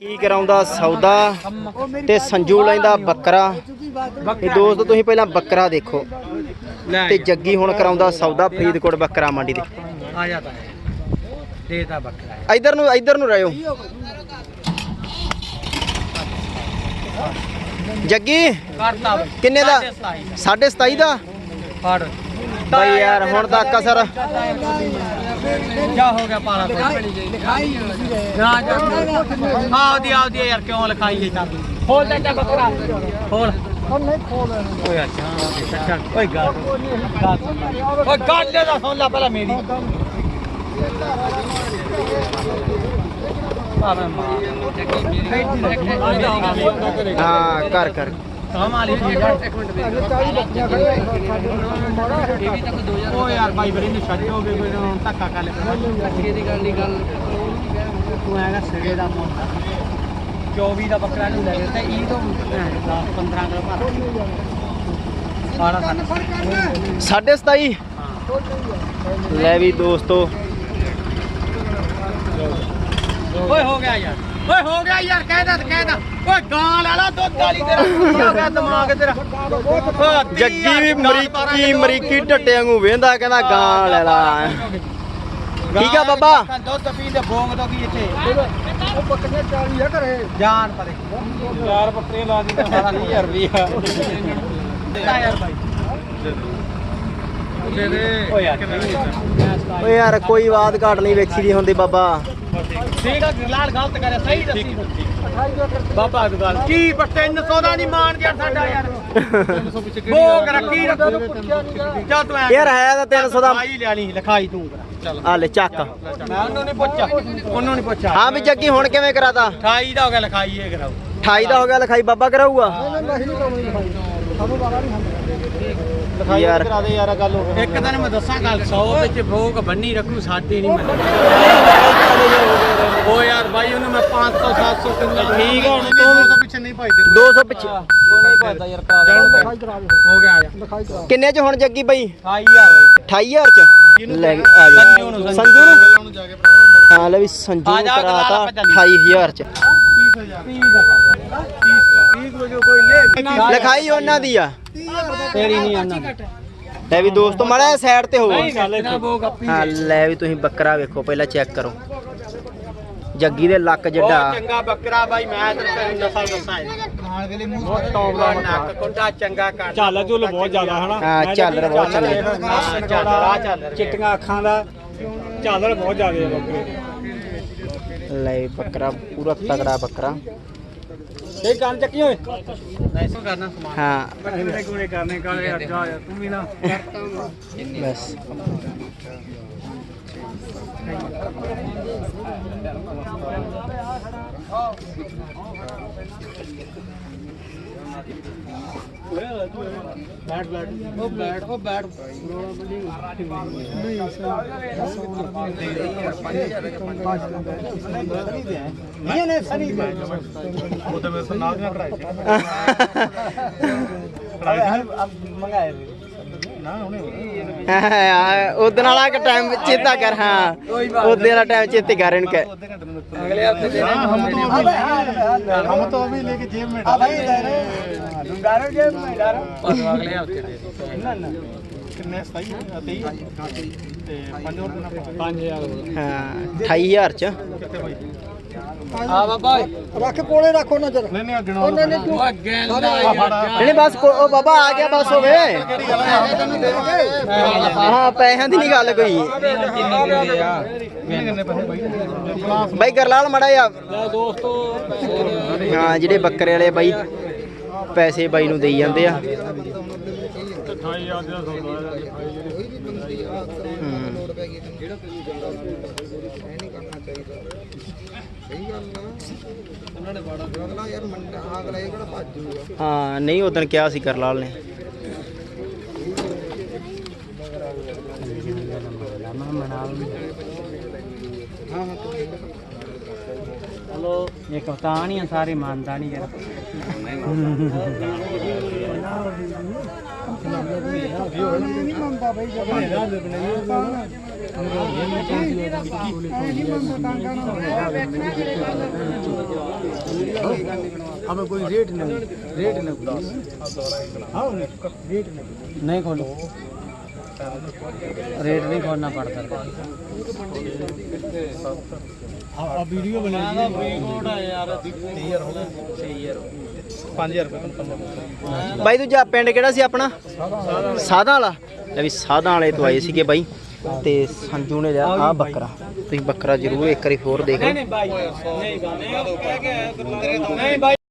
ਕੀ ਕਰਾਉਂਦਾ ਸੌਦਾ ਤੇ ਸੰਜੂ ਲੈਂਦਾ ਬੱਕਰਾ। ਇਹ ਦੋਸਤੋ ਤੁਸੀਂ ਪਹਿਲਾਂ ਬੱਕਰਾ ਦੇਖੋ। ਤੇ ਜੱਗੀ ਹੁਣ ਕਰਾਉਂਦਾ ਸੌਦਾ ਫਰੀਦਕੋਟ ਬੱਕਰਾ ਮੰਡੀ ਤੇ। ਆ ਹੈ ਬੱਕਰਾ। ਹੈ ਇਧਰ ਨੂੰ ਇਧਰ ਨੂੰ ਰਹਿਓ। ਜੱਗੀ ਕਿੰਨੇ ਦਾ? ਸਾਢੇ ਸਤਾਈ। 27.5 ਦਾ? ਫੜ। ਬਈ ਯਾਰ ਹੁਣ ਤਾਂ ਕਸਰ ਕਿਆ ਹੋ ਗਿਆ ਪਾਲਾ? ਲਿਖਾਈ ਨਾ ਜਾ ਆਉਦੀ ਆਉਦੀ ਯਾਰ ਕਿਉਂ ਲਿਖਾਈ ਹੈ ਚੱਲ? ਖੋਲ ਦੇ ਚਾ ਬੱਕਰਾ ਖੋਲ। ਓਏ ਅੱਛਾ ਚੱਲ ਓਏ ਗੱਲ ਗੱਲ ਸੁਣ ਲੈ। ਓਏ ਗੱਲ ਦਾ ਸੁਣ ਲੈ ਪਹਿਲਾਂ ਮੇਰੀ। ਭਾਵੇਂ ਮਾਰ ਹਾਂ ਕਰ ਕਰ ਕੰਮ ਵਾਲੀ ਓ ਯਾਰ ਬਾਈ ਬੜੀ ਨੇ ਛੱਡ ਹੋ ਗਏ ਕੋਈ ਹੁਣ ਧੱਕਾ ਕਰ ਲੈ ਧੱਕੇ ਦੀ ਗੱਲ ਨਹੀਂ ਗੱਲ ਤੂੰ ਹੈਗਾ ਸਿਰੇ ਦਾ ਮੁੰਡਾ 24 ਦਾ ਬੱਕਰਾ ਨੂੰ ਲੈ ਗਿਆ ਤੇ ਇਹ ਤੋਂ 10 15 ਦਾ ਭਰ ਸਾਰਾ ਸਾਡਾ 27.5 ਹਾਂ। ਲੈ ਵੀ ਦੋਸਤੋ। ਓਏ ਹੋ ਗਿਆ ਯਾਰ। ਓਏ ਹੋ ਗਿਆ ਯਾਰ ਕਹਿਦਾ ਤੇ ਕਹਿਦਾ ਓਏ ਗਾਂ ਲੈ ਲਾ ਦੁੱਧ ਵਾਲੀ ਤੇਰਾ। ਹੋ ਗਿਆ ਦਿਮਾਗ ਤੇਰਾ? ਜੱਗੀ ਯਾਰ, ਵੀ ਦਸ ਮਰੀਕੀ ਬਾਰਾਂ ਕਿਲੋ ਮਰੀਕੀ ਢੱਟੇ ਵਾਂਗੂ ਵੇਂਦਾ ਕਹਿੰਦਾ ਗਾਂ ਲੈ ਲਾ। ਠੀਕ ਆ ਬਾਬਾ? ਦੁੱਧ ਪੀ ਤੇ ਭੋਗ ਦੋ ਕੀ ਇੱਥੇ? ਉਹ ਬੱਕਰੀਆਂ 40 ਆ ਘਰੇ। ਜਾਨ ਪਰੇ। ਚਾਰ ਬੱਕਰੀਆਂ ਲਾ ਦੀ ਤਾਂ 20000 ਰੁਪਿਆ ਯਾਰ ਯਾਰ ਓਏ ਯਾਰ ਕੋਈ ਬਾਤ ਘਾਟ ਨਹੀਂ ਵੇਖੀ ਦੀ ਹੁੰਦੀ ਬਾਬਾ। ਠੀਕ ਆ ਗਲਾਲ ਗਲਤ ਕਰਿਆ ਸਹੀ ਦੱਸੀ। ਬਾਬਾ ਦੀ ਗੱਲ। ਕੀ ਪਰ 300 ਦਾ ਨਹੀਂ ਮਾਨ ਗਿਆ ਸਾਡਾ ਯਾਰ। ਭੋਗ ਰੱਖੀ ਰੱਖੂ। ਚੱਲ ਤੂੰ ਐਂ ਯਾਰ ਹੈ ਤਾਂ 300 ਦਾ ਲਿਖਾਈ ਲਿਆ ਨਹੀਂ ਲਿਖਾਈ ਤੂੰ। ਆ ਲੈ ਚੱਕ। ਮੈਂ ਉਹਨੂੰ ਨਹੀਂ ਪੁੱਛਿਆ। ਉਹਨੂੰ ਨਹੀਂ ਪੁੱਛਿਆ। ਹਾਂ ਵੀ ਜੱਗੀ ਹੁਣ ਕਿਵੇਂ ਕਰਾਤਾ? 28 ਦਾ ਹੋ ਗਿਆ ਲਿਖਾਈ ਇਹ ਕਰਾਓ। 28 ਦਾ ਹੋ ਗਿਆ ਲਿਖਾਈ ਬਾਬਾ ਕਰਾਊਗਾ? ਯਾਰ। ਕਰਾ ਦੇ ਯਾਰ ਗੱਲ ਇੱਕ ਦਿਨ ਮੈਂ ਦੱਸਾਂ ਗੱਲ 100 ਵਿੱਚ ਭੋਗ ਬੰਨੀ ਰੱਖੂ ਸਾਡੀ ਨਹੀਂ ਮੈਂ। ਉਹ ਯਾਰ ਬਾਈ ਉਹਨੂੰ ਮੈਂ 500 700 ਕਿੰਨਾ ਠੀਕ ਹੈ ਹੁਣ ਤੂੰ 200 ਪਿੱਛੇ ਨਹੀਂ ਭਾਈ 200 ਪਿੱਛੇ। ਨਹੀਂ ਭਾਈਦਾ ਯਾਰ ਕਰਾ ਦੇ। ਹੋ ਗਿਆ ਆ ਜਾ। ਕਿੰਨੇ ਚ ਹੁਣ ਜੱਗੀ ਬਈ? 28000 28000 ਚ? ਲੈ ਕੇ ਆ ਜਾ। ਸੰਜੂ ਨੂੰ ਹਾਂ ਲੈ ਵੀ ਸੰਜੂ ਕਰਾਤਾ ਕਰਾ ਲਾ 28000 ਚ। 30 ਦਾ 30 ਵਜੇ ਕੋਈ ਲੈ ਲਿਖਾਈ ਉਹਨਾਂ ਦੀ ਆ। ਤੇਰੀ ਨਹੀਂ ਆਣਾ ਲੈ ਵੀ ਦੋਸਤੋ ਮਾੜਾ ਸਾਈਡ ਤੇ ਹੋਵੋ ਆਪੀ ਹਾਂ ਲੈ ਵੀ ਤੁਸੀਂ ਬੱਕਰਾ ਵੇਖੋ ਪਹਿਲਾਂ ਚੈੱਕ ਕਰੋ। ਜੱਗੀ ਦੇ ਲੱਕ ਜਿੱਡਾ। ਬਹੁਤ ਚੰਗਾ ਬੱਕਰਾ ਬਾਈ ਮੈਂ ਤੈਨੂੰ ਨਸਲ ਦੱਸਾਂ ਨਾਲ ਵੇਲੇ ਮੂੰਹ ਟੌਪ ਦਾ ਨੱਕ ਕੁੰਡਾ ਚੰਗਾ ਕਰ। ਚੱਲ ਝੁੱਲ ਬਹੁਤ ਜ਼ਿਆਦਾ ਹਨਾ? ਹਾਂ ਝਾਲਰ ਬਹੁਤ ਚੱਲੇ ਹਾਂ, ਚੱਲ ਆ ਚੱਲ ਚਿੱਟੀਆਂ ਅੱਖਾਂ ਦਾ ਝਾਲਰ ਬਹੁਤ ਜ਼ਿਆਦਾ ਹੈ ਬੱਕਰੇ। ਲੈ ਬੱਕਰਾ ਪੂਰਾ ਤਗੜਾ ਬੱਕਰਾ। ਇਹ ਕੰਨ ਚੱਕੀ ਓਏ। ਐਸੋ ਕਰਨਾ ਸਮਾਨ। ਹਾਂ। ਬੱਕਰੇ ਕੋਲੇ ਕਰਨੇ ਕਾਲੇ ਅੱਜ ਆ ਜਾ ਤੂੰ ਵੀ ਨਾ। ਬਸ। ਬੈਠ ਬੈਠ ਉਹ ਬੈਠ ਉਹ ਬੈਠ। ਨਹੀਂ ਨਹੀਂ ਸਨੀ ਉਹ ਤਾਂ ਤੋਂ ਨਾਲ ਨਾ ਕਰਾਈ ਸੀ ਮੰਗਾਏ ਉਹਦੇ ਨਾਲ ਆ ਟਾਈਮ ਚੇਤਾ ਕਰ ਹਾਂ। ਉਹਦੇ ਨਾਲ ਟਾਈਮ ਚੇਤੇ ਕਰ ਇਨਕ। ਅਗਲੇ ਹਫ਼ਤੇ ਦੇ ਹਮ ਤੋਂ ਵੀ ਲੈ ਕੇ ਜੇਬ ਮੇਂ ਡਾਲ ਜੇਬ ਮੇਂ ਡਾਲ ਅਗਲੇ ਹਫ਼ਤੇ ਦੇ ਨਾ। ਕਿੰਨੇ? 27 23 ਤੇ 5000 ਬਾਈ? ਆ ਬਾਬਾ ਰੱਖੋ ਨਾ ਬਾਬਾ ਆ ਗਿਆ ਬਸ ਹਾਂ ਪੈਸਿਆਂ ਦੀ ਨਹੀਂ ਗੱਲ ਕੋਈ। ਬਾਈ? ਗਰਲਾਲ ਮੜਾ ਯਾ ਦੋਸਤੋ ਹਾਂ ਜਿਹੜੇ ਬੱਕਰੇ ਵਾਲੇ ਬਾਈ ਪੈਸੇ ਬਾਈ ਨੂੰ ਦੇਈ ਜਾਂਦੇ ਆ। 28000 ਨਹੀਂ ਕਰਨਾ ਦਿਨ ਸਹੀ ਗੱਲ ਨਾ ਉਹਨਾਂ ਨੇ ਨਹੀਂ ਕਿਹਾ ਸੀ ਕਰਲਾਲ ਨੇ। ਹਲੋ। ਸਾਰੇ ਮੰਨਦਾ ਨਹੀਂ ਯਾਰ हमें कोई रेट नहीं रेट नहीं हाँ रेट नहीं ਰੇਟ ਨਹੀਂ ਖੋਲਣਾ ਪੜਦਾ। ਆ ਵੀਡੀਓ ਬਣੀ ਸੀ ਇਹਦਾ ਬ੍ਰੇਕਆਊਟ ਆ ਯਾਰ। 30 ਯਾਰ ਹੋ ਗਏ 5000 ਰੁਪਏ ਬਾਈ ਦੂਜਾ ਪਿੰਡ ਕਿਹੜਾ ਸੀ ਆਪਣਾ? ਸਾਦਾ ਵਾਲਾ। ਲੈ ਵੀ ਸਾਦਾ ਵਾਲੇ ਤੋਂ ਆਏ ਸੀਗੇ ਬਾਈ। ਤੇ ਸੰਜੂ ਨੇ ਲਿਆ ਆ ਬੱਕਰਾ। ਤੁਸੀਂ ਬੱਕਰਾ ਜ਼ਰੂਰ ਇੱਕ ਵਾਰੀ ਹੋਰ ਦੇਖ ਲਓ। ਨਹੀਂ ਬਾਈ। ਨਹੀਂ ਬਾਈ।